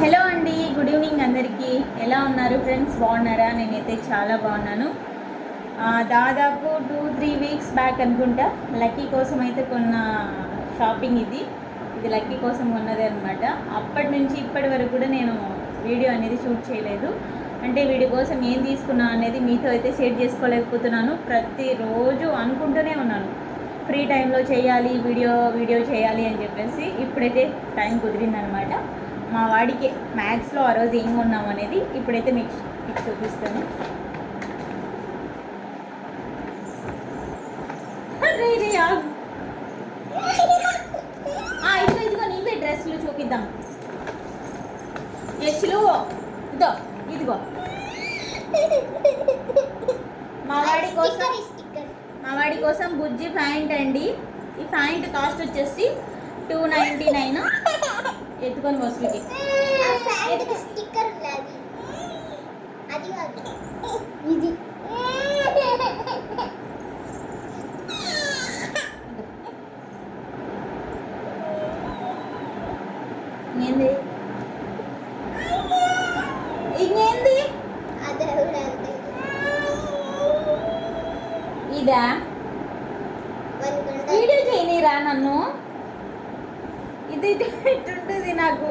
Hello అండి good evening అందరికీ. ఎలా ఉన్నారు ఫ్రెండ్స్? బాగున్నారా? నేనైతే చాలా బాగున్నాను. దాదాపు టూ త్రీ వీక్స్ బ్యాక్ అనుకుంటా లక్కీ కోసం అయితే కొన్న షాపింగ్ ఇది. ఇది లక్కీ కోసం కొన్నది అనమాట అప్పటి నుంచి ఇప్పటి వరకు కూడా నేను వీడియో అనేది షూట్ చేయలేదు. అంటే వీడి కోసం ఏం తీసుకున్నా అనేది మీతో అయితే షేర్ చేసుకోలేకపోతున్నాను. ప్రతిరోజు అనుకుంటూనే ఉన్నాను. ఫ్రీ టైంలో చేయాలి వీడియో వీడియో చేయాలి అని చెప్పేసి ఇప్పుడైతే టైం కుదిరిందనమాట మా వాడికి మ్యాథ్స్లో ఆ రోజు ఏం కొన్నాం అనేది ఇప్పుడైతే మీకు మీకు చూపిస్తాను. ఇదిగో ఇదిగో నీవే డ్రెస్సులు చూపిద్దాం. యశ్లు ఇదో ఇదిగో. మా వాడి కోసం మా వాడి కోసం బుజ్జి ప్యాంట్ అండి. ఈ ప్యాంట్ కాస్ట్ వచ్చేసి టూ నైంటీ నైన్ ఎత్తుకొని స్టిక్కర్ అది కాదు. ఇది. ఏంది ఇంకేంది? వీడియో చేయనీరా నన్ను? ఇది ఇటుంటుంది నాకు.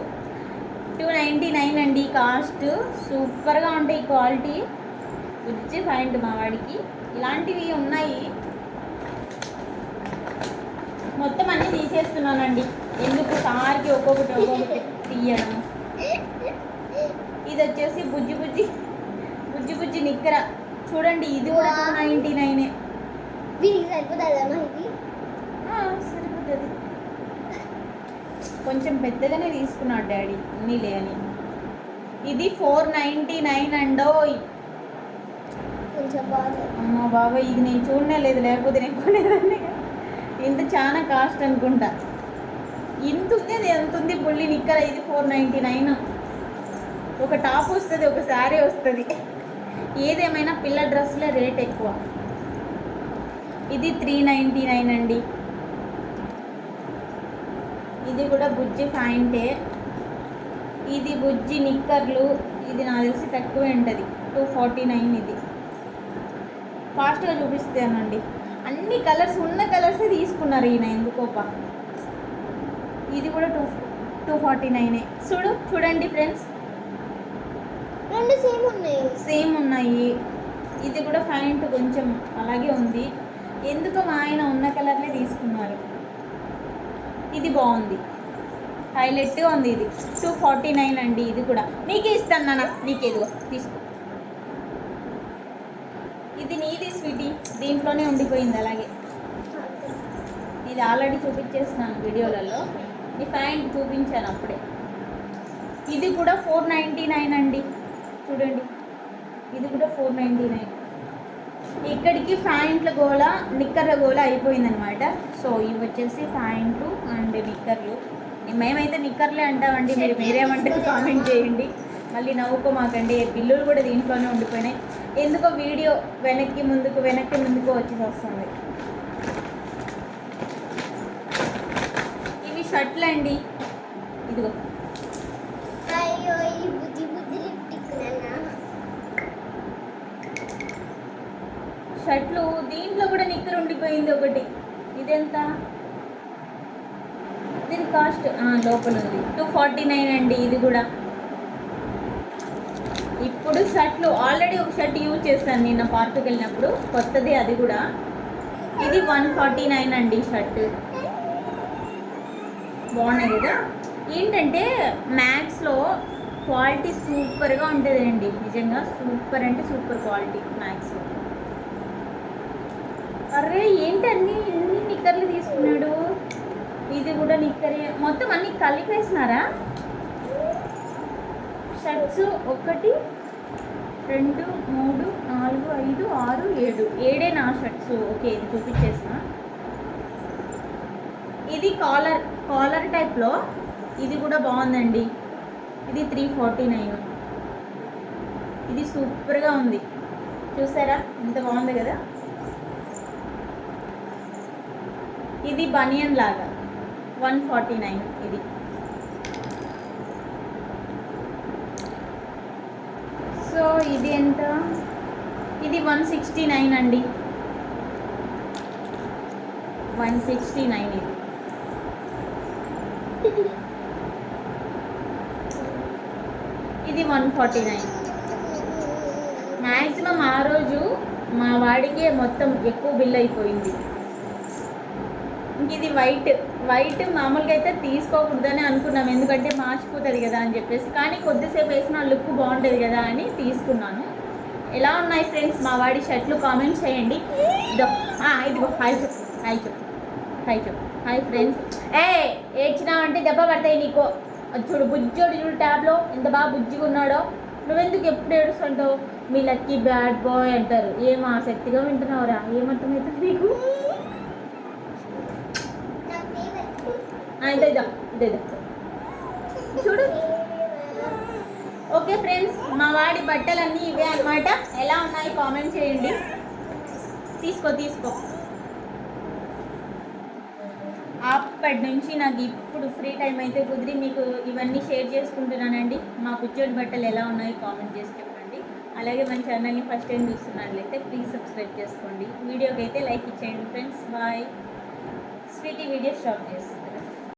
టూ నైంటీ నైన్ అండి కాస్ట్. సూపర్గా ఉంటాయి క్వాలిటీ. వచ్చి ఫైండ్ మా వాడికి. ఇలాంటివి ఉన్నాయి. మొత్తం అన్నీ తీసేస్తున్నానండి. ఎందుకు సార్కి ఒక్కొక్కటి ఒక్కొక్కటి తీయడం. ఇది వచ్చేసి బుజ్జి బుజ్జి బుజ్జి బుజ్జి నిక్కర. చూడండి ఇది కూడా టూ నైంటీ నైనే సరిపోతుందమ్మా ఇది కొంచెం పెద్దగానే తీసుకున్నాడు డాడీ ఉన్నీలే అని. ఇది ఫోర్ నైంటీ నైన్ అండో అమ్మో బాబా ఇది నేను చూడనే లేదు లేకపోతే నేను కొనేదాన్ని. ఇంత చాలా కాస్ట్ అనుకుంటా. ఇంత ఉంది అది ఎంత ఉంది బుల్లి నిక్కర ఇది ఫోర్ నైంటీ నైన్ ఒక టాప్ వస్తుంది ఒక శారీ వస్తుంది. ఏదేమైనా పిల్ల డ్రెస్లే రేట్ ఎక్కువ. ఇది త్రీ నైంటీ నైన్ అండి. ఇది కూడా బుజ్జి ఫ్యాంటే ఇది బుజ్జి నిక్కర్లు. ఇది నాకు తెలిసి తక్కువే ఉంటుంది. టూ ఫార్టీ నైన్ ఇది ఫాస్ట్గా చూపిస్తానండి అన్ని కలర్స్ ఉన్న కలర్సే తీసుకున్నారు ఈయన ఎందుకోపా. ఇది కూడా టూ టూ ఫార్టీ నైనే చూడు చూడండి ఫ్రెండ్స్ రెండు సేమ్ ఉన్నాయి. సేమ్ ఉన్నాయి. ఇది కూడా ప్యాంట్ కొంచెం అలాగే ఉంది. ఎందుకో మా ఆయన ఉన్న కలర్లే తీసుకున్నారు. ఇది బాగుంది. హైలైట్గా ఉంది ఇది. టూ ఫార్టీ నైన్ అండి ఇది కూడా. నీకే ఇస్తాను నాన్న. నీకు ఇదిగో తీసుకో. ఇది నీది స్వీటీ. దీంట్లోనే ఉండిపోయింది అలాగే. ఇది ఆల్రెడీ చూపించేస్తున్నాను వీడియోలలో. ఈ ప్యాంట్ చూపించాను అప్పుడే. ఇది కూడా ఫోర్ నైంటీ నైన్ అండి. చూడండి. ఇది కూడా ఫోర్ నైంటీ నైన్ ఇక్కడికి ఫ్యాంట్ల గోల నిక్కర్ల గోల అయిపోయిందనమాట సో ఇవి వచ్చేసి ఫ్యాంట్లు అండ్ నిక్కర్లు. మేమైతే నిక్కర్లే అంటామండి మీరు మీరేమంటారు కామెంట్ చేయండి. మళ్ళీ నవ్వుకోమాకండి బిల్లులు కూడా దీంట్లోనే ఉండిపోయినాయి. ఎందుకో వీడియో వెనక్కి ముందుకు వెనక్కి ముందుకు వచ్చేసి వస్తుంది. ఇవి షర్ట్లు అండి ఇదిగో షర్ట్లు దీంట్లో కూడా నిక్కర్ ఉండిపోయింది ఒకటి. ఇదెంత? దీని కాస్ట్ లోపల ఉంది. టూ ఫార్టీ నైన్ అండి ఇది కూడా. ఇప్పుడు షర్ట్లు ఆల్రెడీ ఒక షర్ట్ యూజ్ చేశాను నిన్న పార్క్కి వెళ్ళినప్పుడు. కొత్తది అది కూడా. ఇది వన్ ఫార్టీ నైన్ అండి షర్ట్. బాగున్నాయి కదా? ఏంటంటే మ్యాక్స్లో క్వాలిటీ సూపర్గా ఉంటుందండి. నిజంగా సూపర్ అంటే సూపర్ క్వాలిటీ మ్యాక్స్లో అరే ఏంటి ఇన్ని ఎన్ని నిక్కర్లు తీసుకున్నాడు. ఇది కూడా నిక్కరే. మొత్తం అన్ని కలిపేసినారా? షర్ట్స్ ఒకటి రెండు మూడు నాలుగు ఐదు ఆరు ఏడు. ఏడే నా షర్ట్స్? ఓకే ఇది చూపించేసిన. ఇది కాలర్ కాలర్ టైప్లో. ఇది కూడా బాగుందండి. ఇది త్రీ ఫార్టీ నైన్. ఇది సూపర్గా ఉంది. చూసారా? ఇంత బాగుంది కదా? ఇది బనియన్ లాగా. వన్ ఫార్టీ నైన్ ఇది. సో ఇది ఎంత? ఇది వన్ సిక్స్టీ నైన్ అండి. వన్ సిక్స్టీ నైన్ ఇది. ఇది వన్ ఫార్టీ నైన్. మ్యాక్సిమం ఆ రోజు మా వాడికే మొత్తం ఎక్కువ బిల్ అయిపోయింది. ఇంక ఇది వైట్. వైట్ మామూలుగా అయితే తీసుకోకూడదని అనుకున్నాం. ఎందుకంటే మార్చిపోతుంది కదా అని చెప్పేసి. కానీ కొద్దిసేపు వేసిన లుక్ బాగుంటుంది కదా అని తీసుకున్నాను. ఎలా ఉన్నాయి ఫ్రెండ్స్? మా వాడి షర్ట్లు కామెంట్ చేయండి. ఇదో ఇదిగో హాయ్ చెప్పు. హాయ్ చెప్పు. హాయ్ చెప్పు. Hi friends. ఏ ఏడ్చినావంటే దెబ్బ పడతాయి నీకు. చూడు బుజ్జోడు చూడు ట్యాబ్లో ఎంత బాగా బుజ్జిగా ఉన్నాడో. నువ్వెందుకు ఎప్పుడు ఏడుస్తుంటావు? మీ లక్కీ బ్యాడ్ బాయ్ అంటారు. ఏం ఆసక్తిగా వింటున్నావురా? ఏమర్థమవుతుంది నీకు నా ఫేవరెట్ ఆ, ఇదో చూడు. ఓకే ఫ్రెండ్స్ మా వాడి బట్టలన్నీ ఇవే అన్నమాట. ఎలా ఉన్నాయి కామెంట్ చేయండి. తీసుకో తీసుకో. అప్పటి నుంచి నాకు ఇప్పుడు ఫ్రీ టైం అయితే కుదిరి మీకు ఇవన్నీ షేర్ చేసుకుంటున్నానండి. మా బుజ్జోడి బట్టలు ఎలా ఉన్నాయి కామెంట్ చేసి చెప్పండి. అలాగే మన ఛానల్ని ఫస్ట్ టైం చూస్తున్నట్లయితే ప్లీజ్ సబ్స్క్రైబ్ చేసుకోండి. వీడియోకి అయితే లైక్ ఇచ్చేయండి friends. Bye. Sweetie video stop చేస్తున్నాను.